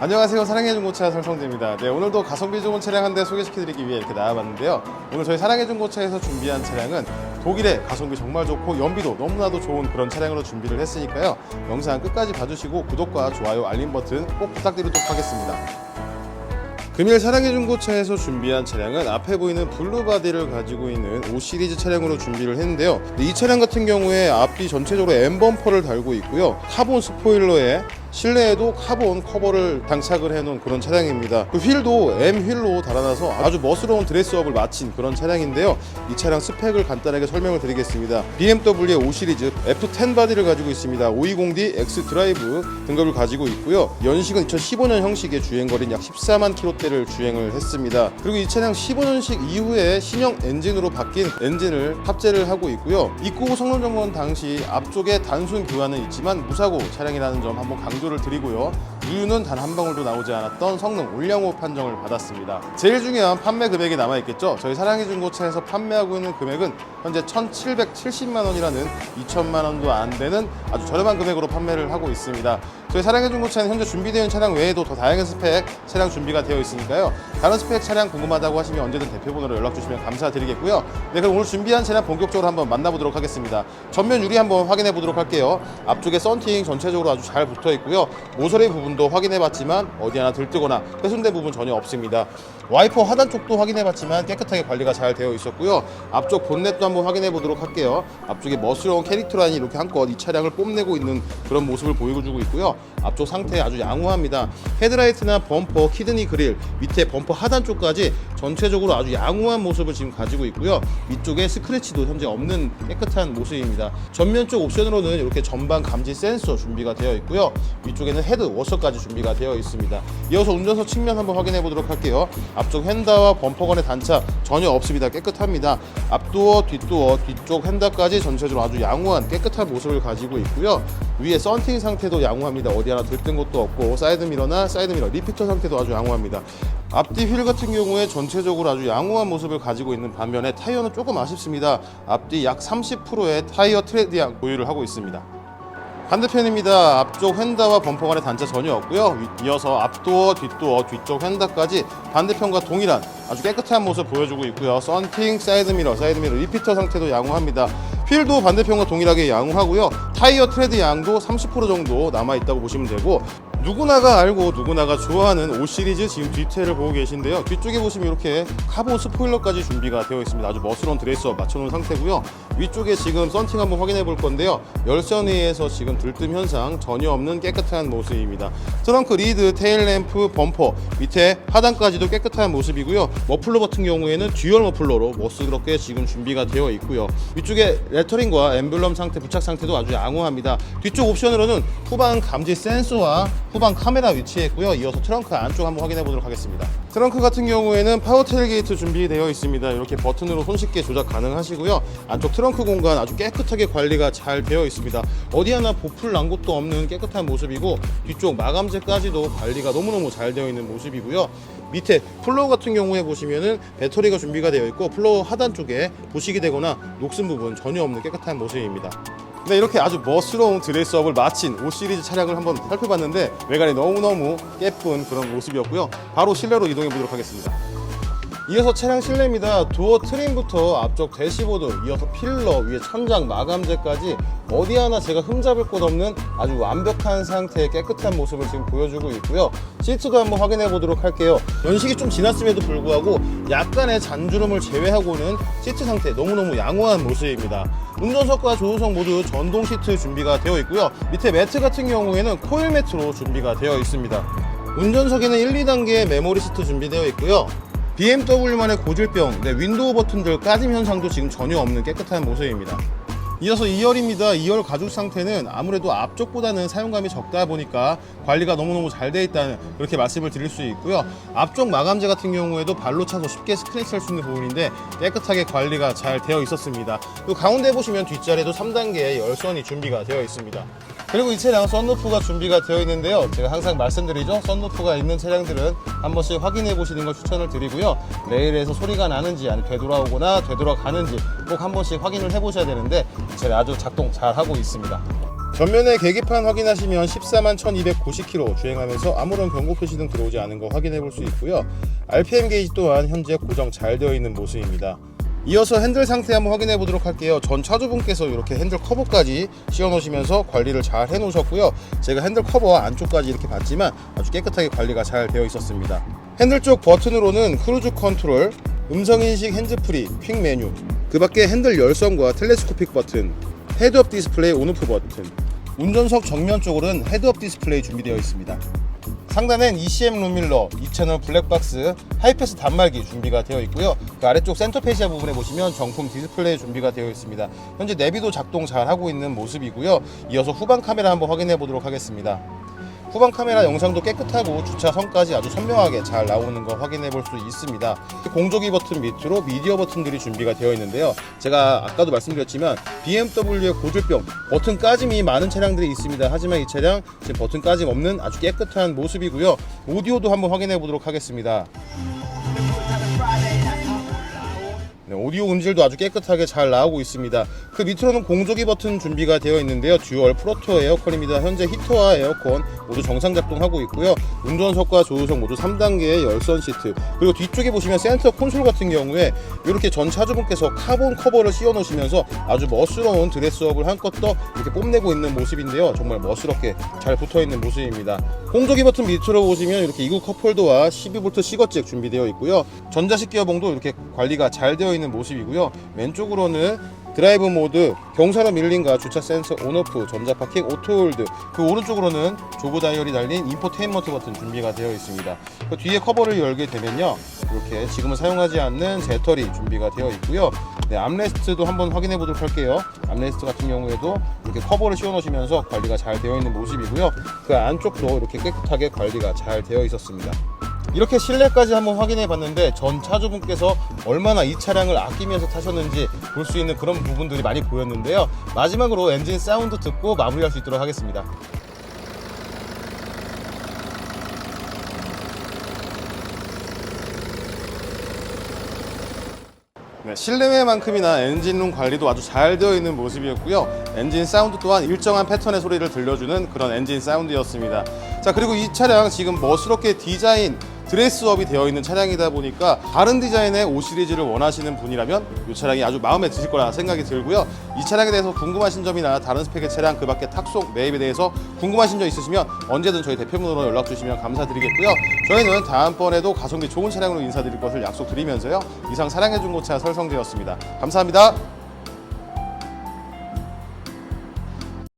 안녕하세요. 사랑해 중고차 설성재입니다. 네 오늘도 가성비 좋은 차량 한 대 소개시켜 드리기 위해 이렇게 나와봤는데요. 오늘 저희 사랑해 중고차에서 준비한 차량은 독일의 가성비 정말 좋고 연비도 너무나도 좋은 그런 차량으로 준비를 했으니까요. 영상 끝까지 봐주시고 구독과 좋아요 알림 버튼 꼭 부탁드리도록 하겠습니다. 금일 사랑의 중고차에서 준비한 차량은 앞에 보이는 블루바디를 가지고 있는 5 시리즈 차량으로 준비를 했는데요. 이 차량 같은 경우에 앞뒤 전체적으로 M 범퍼를 달고 있고요. 카본 스포일러에 실내에도 카본 커버를 장착을 해놓은 그런 차량입니다. 그 휠도 M 휠로 달아나서 아주 멋스러운 드레스업을 마친 그런 차량인데요. 이 차량 스펙을 간단하게 설명을 드리겠습니다. BMW의 5 시리즈 F10 바디를 가지고 있습니다. 520D X 드라이브 등급을 가지고 있고요. 연식은 2015년 형식의 주행거리는 약 14만 킬로대를 주행을 했습니다. 그리고 이 차량 15년식 이후에 신형 엔진으로 바뀐 엔진을 탑재를 하고 있고요. 입고 성능 점검 당시 앞쪽에 단순 교환은 있지만 무사고 차량이라는 점 한번 강조 를 드리고요. 유유는 단 한 방울도 나오지 않았던 성능 올량호 판정을 받았습니다. 제일 중요한 판매 금액이 남아 있겠죠. 저희 사랑의 중고차에서 판매하고 있는 금액은 현재 1,770만 원이라는 2천만 원도 안 되는 아주 저렴한 금액으로 판매를 하고 있습니다. 저희 사랑의 중고차는 현재 준비되어 있는 차량 외에도 더 다양한 스펙 차량 준비가 되어 있으니까요. 다른 스펙 차량 궁금하다고 하시면 언제든 대표번호로 연락 주시면 감사드리겠고요. 네, 그럼 오늘 준비한 차량 본격적으로 한번 만나보도록 하겠습니다. 전면 유리 한번 확인해 보도록 할게요. 앞쪽에 썬팅 전체적으로 아주 잘 붙어 있고요. 모서리 부분 도 확인해 봤지만 어디 하나 들뜨거나 훼손된 부분 전혀 없습니다. 와이퍼 하단 쪽도 확인해 봤지만 깨끗하게 관리가 잘 되어 있었고요. 앞쪽 본넷도 한번 확인해 보도록 할게요. 앞쪽에 멋스러운 캐릭터 라인이 이렇게 한껏 이 차량을 뽐내고 있는 그런 모습을 보여주고 있고요. 앞쪽 상태 아주 양호합니다. 헤드라이트나 범퍼, 키드니 그릴, 밑에 범퍼 하단 쪽까지 전체적으로 아주 양호한 모습을 지금 가지고 있고요. 위쪽에 스크래치도 현재 없는 깨끗한 모습입니다. 전면 쪽 옵션으로는 이렇게 전방 감지 센서 준비가 되어 있고요. 위쪽에는 헤드 워셔까지 준비가 되어 있습니다. 이어서 운전석 측면 한번 확인해 보도록 할게요. 앞쪽 휀다와 범퍼 간의 단차 전혀 없습니다. 깨끗합니다. 앞도어, 뒷도어, 뒤쪽 휀다까지 전체적으로 아주 양호한 깨끗한 모습을 가지고 있고요. 위에 썬팅 상태도 양호합니다. 어디 하나 들뜬 것도 없고 사이드 미러나 사이드 미러 리피터 상태도 아주 양호합니다. 앞뒤 휠 같은 경우에 전체적으로 아주 양호한 모습을 가지고 있는 반면에 타이어는 조금 아쉽습니다. 앞뒤 약 30%의 타이어 트레드양 보유를 하고 있습니다. 반대편입니다. 앞쪽 휀다와 범퍼 간의 단차 전혀 없고요. 위- 이어서 앞도어, 뒷도어, 뒤쪽 휀다까지 반대편과 동일한 아주 깨끗한 모습 보여주고 있고요. 썬팅, 사이드미러, 사이드미러 리피터 상태도 양호합니다. 휠도 반대편과 동일하게 양호하고요. 타이어 트레드 양도 30% 정도 남아 있다고 보시면 되고 누구나가 알고 누구나가 좋아하는 5 시리즈 지금 뒤태를 보고 계신데요. 뒤쪽에 보시면 이렇게 카본 스포일러까지 준비가 되어 있습니다. 아주 멋스러운 드레스업 맞춰놓은 상태고요. 위쪽에 지금 썬팅 한번 확인해 볼 건데요. 열선에 의해서 지금 들뜸 현상 전혀 없는 깨끗한 모습입니다. 트렁크 리드, 테일 램프, 범퍼 밑에 하단까지도 깨끗한 모습이고요. 머플러 같은 경우에는 듀얼 머플러로 멋스럽게 지금 준비가 되어 있고요. 위쪽에 레터링과 엠블럼 상태, 부착 상태도 아주 양호합니다. 뒤쪽 옵션으로는 후방 감지 센서와 후방 카메라 위치했고요. 이어서 트렁크 안쪽 한번 확인해 보도록 하겠습니다. 트렁크 같은 경우에는 파워 테일게이트 준비되어 있습니다. 이렇게 버튼으로 손쉽게 조작 가능하시고요. 안쪽 트렁크 공간 아주 깨끗하게 관리가 잘 되어 있습니다. 어디 하나 보풀 난 곳도 없는 깨끗한 모습이고 뒤쪽 마감재까지도 관리가 너무너무 잘 되어 있는 모습이고요. 밑에 플로어 같은 경우에 보시면은 배터리가 준비가 되어 있고 플로어 하단 쪽에 부식이 되거나 녹슨 부분 전혀 없는 깨끗한 모습입니다. 네, 이렇게 아주 멋스러운 드레스업을 마친 5 시리즈 차량을 한번 살펴봤는데 외관이 너무너무 예쁜 그런 모습이었고요. 바로 실내로 이동해 보도록 하겠습니다. 이어서 차량 실내입니다. 도어 트림부터 앞쪽 대시보드, 이어서 필러, 위에 천장, 마감재까지 어디 하나 제가 흠잡을 곳 없는 아주 완벽한 상태의 깨끗한 모습을 지금 보여주고 있고요. 시트도 한번 확인해 보도록 할게요. 연식이 좀 지났음에도 불구하고 약간의 잔주름을 제외하고는 시트 상태 너무너무 양호한 모습입니다. 운전석과 조수석 모두 전동 시트 준비가 되어 있고요. 밑에 매트 같은 경우에는 코일 매트로 준비가 되어 있습니다. 운전석에는 1, 2단계의 메모리 시트 준비되어 있고요. BMW만의 고질병, 네, 윈도우 버튼들 까짐 현상도 지금 전혀 없는 깨끗한 모습입니다. 이어서 2열입니다. 2열 가죽 상태는 아무래도 앞쪽보다는 사용감이 적다 보니까 관리가 너무너무 잘 돼 있다는 그렇게 말씀을 드릴 수 있고요. 앞쪽 마감재 같은 경우에도 발로 차서 쉽게 스크래치 할 수 있는 부분인데 깨끗하게 관리가 잘 되어 있었습니다. 그리고 가운데 보시면 뒷자리에도 3단계의 열선이 준비가 되어 있습니다. 그리고 이 차량 썬루프가 준비가 되어 있는데요. 제가 항상 말씀드리죠. 썬루프가 있는 차량들은 한 번씩 확인해 보시는 걸 추천을 드리고요. 레일에서 소리가 나는지 아니 되돌아오거나 되돌아가는지 꼭 한 번씩 확인을 해 보셔야 되는데 제가 아주 작동 잘 하고 있습니다. 전면에 계기판 확인하시면 14만 1290km 주행하면서 아무런 경고 표시 등 들어오지 않은 거 확인해 볼 수 있고요. RPM 게이지 또한 현재 고정 잘 되어 있는 모습입니다. 이어서 핸들 상태 한번 확인해 보도록 할게요. 전 차주분께서 이렇게 핸들 커버까지 씌워 놓으시면서 관리를 잘 해 놓으셨고요. 제가 핸들 커버 안쪽까지 이렇게 봤지만 아주 깨끗하게 관리가 잘 되어 있었습니다. 핸들 쪽 버튼으로는 크루즈 컨트롤, 음성 인식 핸즈프리, 퀵 메뉴, 그 밖에 핸들 열선과 텔레스코픽 버튼, 헤드업 디스플레이 온오프 버튼, 운전석 정면 쪽으로는 헤드업 디스플레이 준비되어 있습니다. 상단엔 ECM 룸밀러, 2채널 블랙박스, 하이패스 단말기 준비가 되어 있고요. 그 아래쪽 센터 페시아 부분에 보시면 정품 디스플레이 준비가 되어 있습니다. 현재 내비도 작동 잘 하고 있는 모습이고요. 이어서 후방 카메라 한번 확인해 보도록 하겠습니다. 후방 카메라 영상도 깨끗하고 주차 선까지 아주 선명하게 잘 나오는 거 확인해 볼 수 있습니다. 공조기 버튼 밑으로 미디어 버튼들이 준비가 되어 있는데요. 제가 아까도 말씀드렸지만 BMW의 고질병 버튼 까짐이 많은 차량들이 있습니다. 하지만 이 차량 지금 버튼 까짐 없는 아주 깨끗한 모습이고요. 오디오도 한번 확인해 보도록 하겠습니다. 네, 오디오 음질도 아주 깨끗하게 잘 나오고 있습니다. 그 밑으로는 공조기 버튼 준비가 되어 있는데요. 듀얼 프로토 에어컨입니다. 현재 히터와 에어컨 모두 정상 작동하고 있고요. 운전석과 조수석 모두 3단계의 열선 시트. 그리고 뒤쪽에 보시면 센터 콘솔 같은 경우에 이렇게 전 차주분께서 카본 커버를 씌워 놓으시면서 아주 멋스러운 드레스업을 한껏 더 이렇게 뽐내고 있는 모습인데요. 정말 멋스럽게 잘 붙어 있는 모습입니다. 공조기 버튼 밑으로 보시면 이렇게 이구 컵홀더와 12V 시거잭 준비되어 있고요. 전자식 기어봉도 이렇게 관리가 잘 되어 있는 모습 이고요. 왼쪽으로는 드라이브 모드, 경사로 밀림과 주차 센서 온오프, 전자 파킹, 오토홀드 그 오른쪽으로는 조그 다이얼이 달린 인포테인먼트 버튼 준비가 되어 있습니다. 그 뒤에 커버를 열게 되면요. 이렇게 지금은 사용하지 않는 재터리 준비가 되어 있고요. 네, 암레스트도 한번 확인해 보도록 할게요. 암레스트 같은 경우에도 이렇게 커버를 씌워 놓으시면서 관리가 잘 되어 있는 모습이고요. 그 안쪽도 이렇게 깨끗하게 관리가 잘 되어 있었습니다. 이렇게 실내까지 한번 확인해 봤는데 전 차주분께서 얼마나 이 차량을 아끼면서 타셨는지 볼 수 있는 그런 부분들이 많이 보였는데요. 마지막으로 엔진 사운드 듣고 마무리할 수 있도록 하겠습니다. 네, 실내외만큼이나 엔진룸 관리도 아주 잘 되어 있는 모습이었고요. 엔진 사운드 또한 일정한 패턴의 소리를 들려주는 그런 엔진 사운드였습니다. 자, 그리고 이 차량 지금 멋스럽게 디자인 드레스업이 되어 있는 차량이다 보니까 다른 디자인의 5 시리즈를 원하시는 분이라면 이 차량이 아주 마음에 드실 거라 생각이 들고요. 이 차량에 대해서 궁금하신 점이나 다른 스펙의 차량 그 밖에 탁속 매입에 대해서 궁금하신 점 있으시면 언제든 저희 대표문으로 연락 주시면 감사드리겠고요. 저희는 다음번에도 가성비 좋은 차량으로 인사드릴 것을 약속드리면서요. 이상 사랑해준 고차 설성재였습니다. 감사합니다.